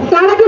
സ്ഥാനത്ത്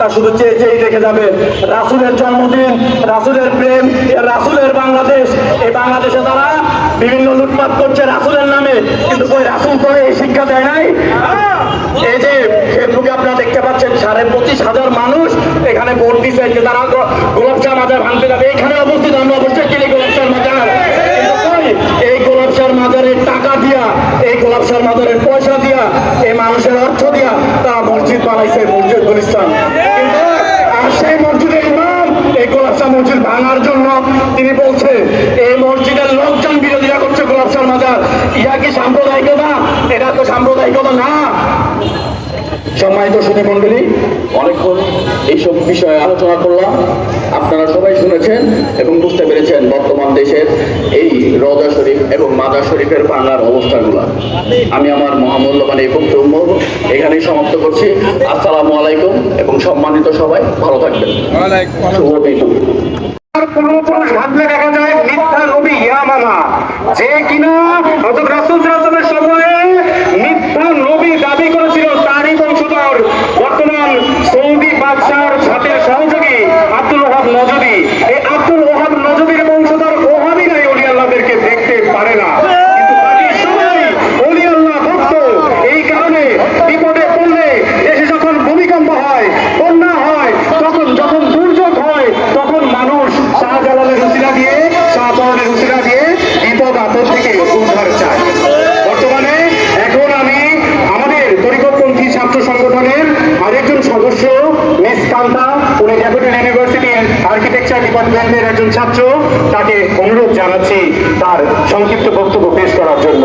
আপনার শুধু চেয়ে চেয়েই দেখে যাবেন রাসুলের জন্মদিন, রাসুলের প্রেম রাসুলের বাংলাদেশ। এই বাংলাদেশে তারা বিভিন্ন লুটপাট করছে রাসুলের নামে। কিন্তু ওই রাসুল তো এই শিক্ষা দেয় নাই? এই যে ফেসবুকে আপনারা দেখতে পাচ্ছেন, সাড়ে পঁচিশ হাজার মানুষ এখানে ভোট দিচ্ছে যে তারা গোলাপ চা মাজার ভাঙতে যাবে। এখানে অবস্থিত আমরা ইহা কি সাম্প্রদায়িকতা? এটা তো সাম্প্রদায়িকতা না। সম্মানিত সুধী মন্ডলী অনেকক্ষণ এইসব বিষয়ে আলোচনা করলাম। আপনারা সবাই শুনেছেন এবং বুঝতে পেরেছেন বর্তমান দেশের এই রজা শরীফ এবং মাদার শরীফের ভাঙার অবস্থাগুলো। আমি আমার মহামূল্যবান এই বক্তব্য এখানেই সমাপ্ত করছি। আসসালামু আলাইকুম এবং সম্মানিত সবাই ভালো থাকবেন। যে কিনা হজরত রাসূল সাল্লাল্লাহু মিথ্যা নবী দাবি করেছিল, তারই বর্তমান সৌদি বাদশার সাথে সহযোগী আব্দুল ওয়াহাব নজদি এই ডিপার্টমেন্টের একজন ছাত্র তাকে অনুরোধ জানাচ্ছি তার সংক্ষিপ্ত বক্তব্য পেশ করার জন্য।